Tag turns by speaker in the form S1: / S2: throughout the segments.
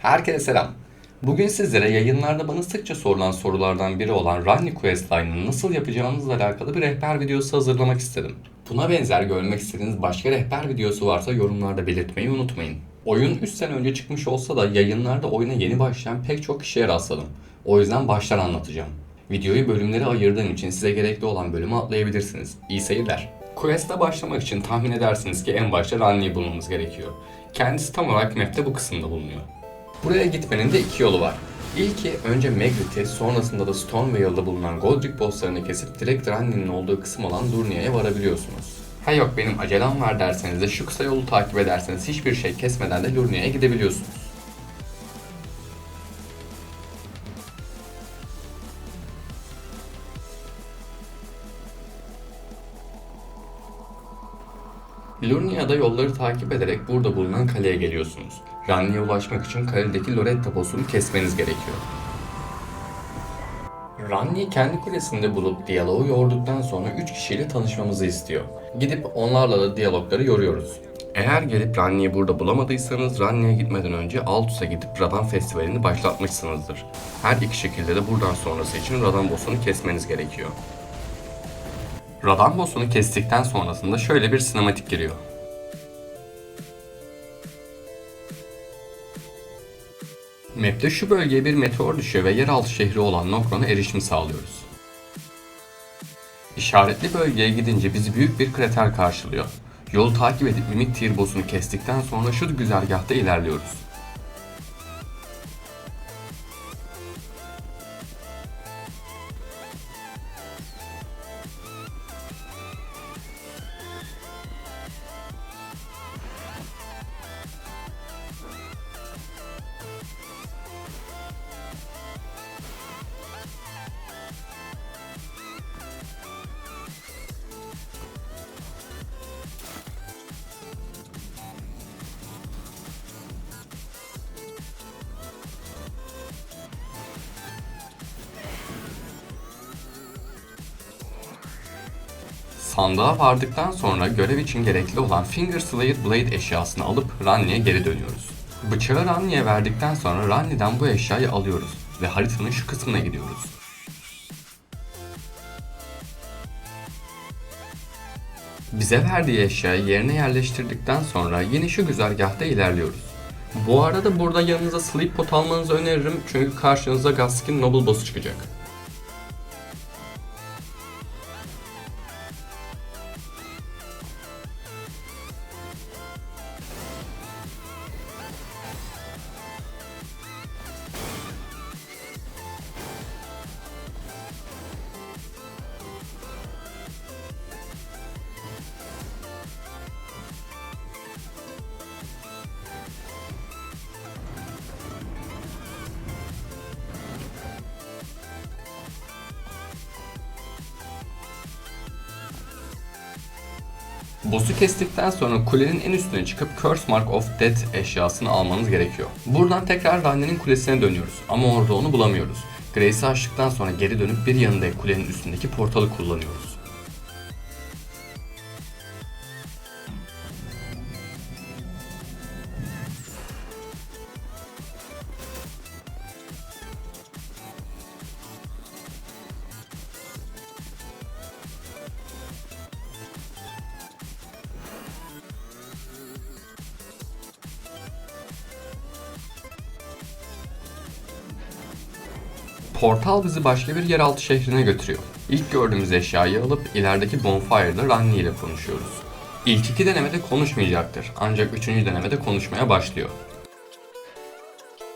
S1: Herkese selam. Bugün sizlere yayınlarda bana sıkça sorulan sorulardan biri olan Runny Questline'ı nasıl yapacağınızla alakalı bir rehber videosu hazırlamak istedim. Buna benzer görmek istediğiniz başka rehber videosu varsa yorumlarda belirtmeyi unutmayın. Oyun 3 sene önce çıkmış olsa da yayınlarda oyuna yeni başlayan pek çok kişiye rastladım. O yüzden baştan anlatacağım. Videoyu bölümlere ayırdığım için size gerekli olan bölümü atlayabilirsiniz. İyi seyirler. Quest'e başlamak için tahmin edersiniz ki en başta Runny'yi bulmamız gerekiyor. Kendisi tam olarak map'te bu kısımda bulunuyor. Buraya gitmenin de iki yolu var. İlki önce Magritte, sonrasında da Stonewall'da bulunan Godric bosslarını kesip direkt Ranni'nin olduğu kısım olan Durnia'ya varabiliyorsunuz. Ha yok benim acelem var derseniz de şu kısa yolu takip ederseniz hiçbir şey kesmeden de Lurnia'ya gidebiliyorsunuz. Lurnia'da yolları takip ederek burada bulunan kaleye geliyorsunuz. Ranni'ye ulaşmak için kaledeki Loretta boss'unu kesmeniz gerekiyor. Ranni kendi kulesinde bulup diyaloğu yorduktan sonra 3 kişiyle tanışmamızı istiyor. Gidip onlarla da diyalogları yoruyoruz. Eğer gelip Ranni'yi burada bulamadıysanız Ranni'ye gitmeden önce Altus'a gidip Radan Festivali'ni başlatmışsınızdır. Her iki şekilde de buradan sonrası için Radan boss'unu kesmeniz gerekiyor. Radan boss'unu kestikten sonrasında şöyle bir sinematik giriyor. Map'te şu bölgeye bir meteor düşüyor ve yeraltı şehri olan Nokron'a erişim sağlıyoruz. İşaretli bölgeye gidince bizi büyük bir krater karşılıyor. Yolu takip edip Mimik Tier boss'unu kestikten sonra şu güzergahta ilerliyoruz. Sandığa vardıktan sonra görev için gerekli olan Finger Slayer Blade eşyasını alıp Ranni'ye geri dönüyoruz. Bıçağı Ranni'ye verdikten sonra Ranni'den bu eşyayı alıyoruz ve haritanın şu kısmına gidiyoruz. Bize verdiği eşyayı yerine yerleştirdikten sonra yine şu güzergahta ilerliyoruz. Bu arada burada yanınıza sleep pot almanızı öneririm çünkü karşınıza Gaskin Noble Boss çıkacak. Boss'u kestikten sonra kulenin en üstüne çıkıp Curse Mark of Death eşyasını almanız gerekiyor. Buradan tekrar Ranne'nin kulesine dönüyoruz ama orada onu bulamıyoruz. Grace'i açtıktan sonra geri dönüp bir yanındaki kulenin üstündeki portalı kullanıyoruz. Portal bizi başka bir yeraltı şehrine götürüyor. İlk gördüğümüz eşyayı alıp ilerideki Bonfire'da Ranni ile konuşuyoruz. İlk iki denemede konuşmayacaktır ancak üçüncü denemede konuşmaya başlıyor.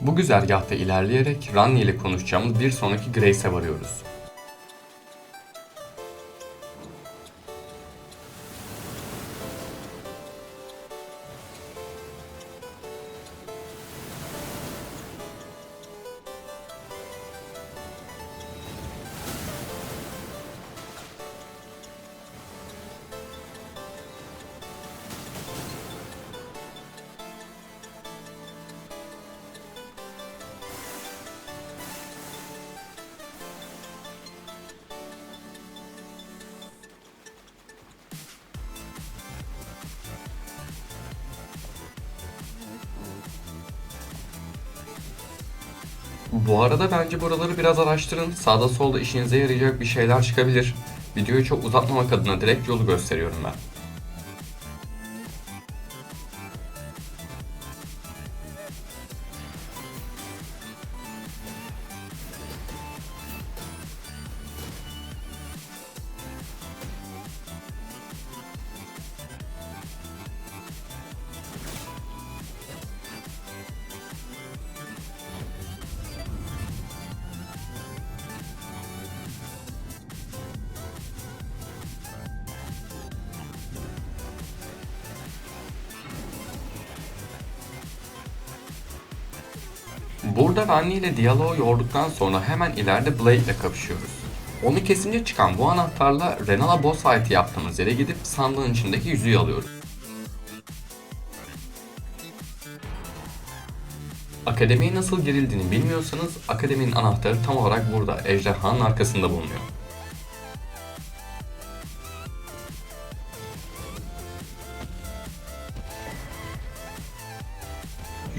S1: Bu güzergahta ilerleyerek Ranni ile konuşacağımız bir sonraki Grace'e varıyoruz. Bu arada bence buraları biraz araştırın. Sağda solda işinize yarayacak bir şeyler çıkabilir. Videoyu çok uzatmamak adına direkt yolu gösteriyorum ben. Burada Ranni ile diyaloğu yorduktan sonra hemen ileride Blade ile kapışıyoruz. Onu kesince çıkan bu anahtarla Renala boss fight'i yaptığımız yere gidip sandığın içindeki yüzüğü alıyoruz. Akademiye nasıl girildiğini bilmiyorsanız akademinin anahtarı tam olarak burada, ejderhanın arkasında bulunuyor.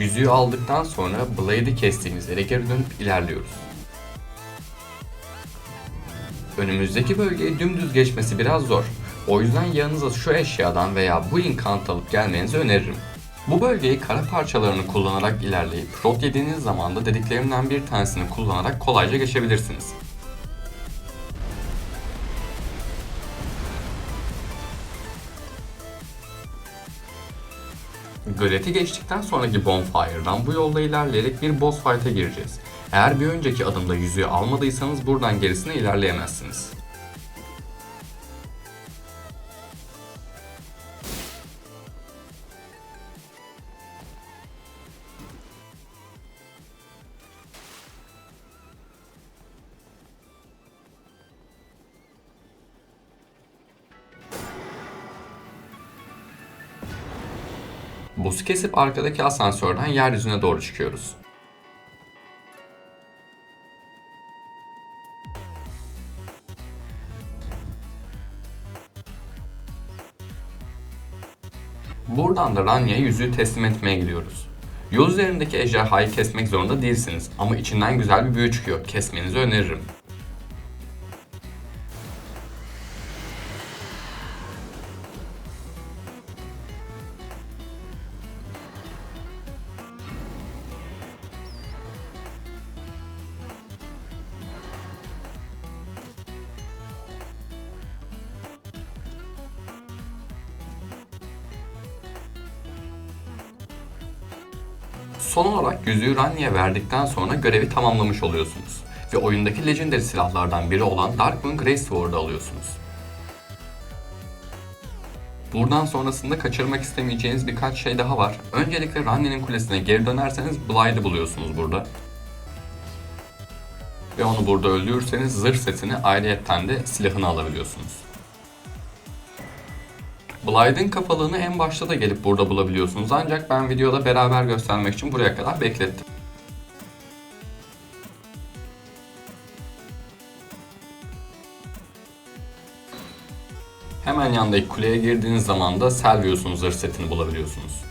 S1: Yüzüğü aldıktan sonra Blade'i kestiğimiz yere geri dönüp ilerliyoruz. Önümüzdeki bölgeye dümdüz geçmesi biraz zor. O yüzden yanınıza şu eşyadan veya bu inkant alıp gelmenizi öneririm. Bu bölgeyi kara parçalarını kullanarak ilerleyip rot yediğiniz zaman da dediklerimden bir tanesini kullanarak kolayca geçebilirsiniz. Göleti geçtikten sonraki bonfire'dan bu yolda ilerleyerek bir boss fight'a gireceğiz. Eğer bir önceki adımda yüzüğü almadıysanız buradan gerisine ilerleyemezsiniz. Boss'u kesip arkadaki asansörden yeryüzüne doğru çıkıyoruz. Buradan da Ranya'ya yüzüğü teslim etmeye gidiyoruz. Yol üzerindeki ejderhayı kesmek zorunda değilsiniz ama içinden güzel bir büyü çıkıyor. Kesmenizi öneririm. Son olarak yüzüğü Ranni'ye verdikten sonra görevi tamamlamış oluyorsunuz. Ve oyundaki legendary silahlardan biri olan Darkmoon Grey Sword'u alıyorsunuz. Buradan sonrasında kaçırmak istemeyeceğiniz birkaç şey daha var. Öncelikle Ranni'nin kulesine geri dönerseniz Blythe'ı buluyorsunuz burada. Ve onu burada öldürürseniz zırh setini ayrıyetten de silahını alabiliyorsunuz. Blythe'ın kafalığını en başta da gelip burada bulabiliyorsunuz ancak ben videoda beraber göstermek için buraya kadar beklettim. Hemen yandaki kuleye girdiğiniz zaman da Selvius'un zırh setini bulabiliyorsunuz.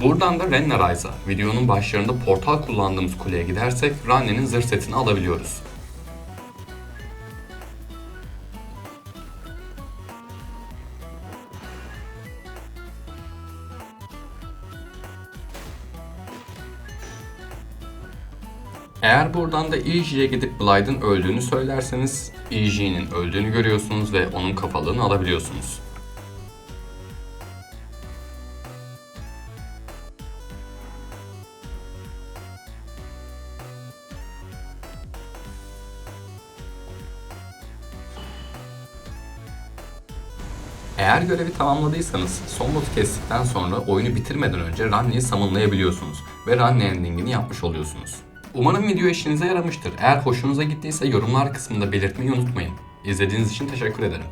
S1: Buradan da Rennerize'a, videonun başlarında portal kullandığımız kuleye gidersek Ranne'nin zırh setini alabiliyoruz. Eğer buradan da EJ'ye gidip Blythe'ın öldüğünü söylerseniz EJ'nin öldüğünü görüyorsunuz ve onun kafalığını alabiliyorsunuz. Eğer görevi tamamladıysanız son botu kestikten sonra oyunu bitirmeden önce Ranni'yi summonlayabiliyorsunuz ve Ranni endingini yapmış oluyorsunuz. Umarım video işinize yaramıştır. Eğer hoşunuza gittiyse yorumlar kısmında belirtmeyi unutmayın. İzlediğiniz için teşekkür ederim.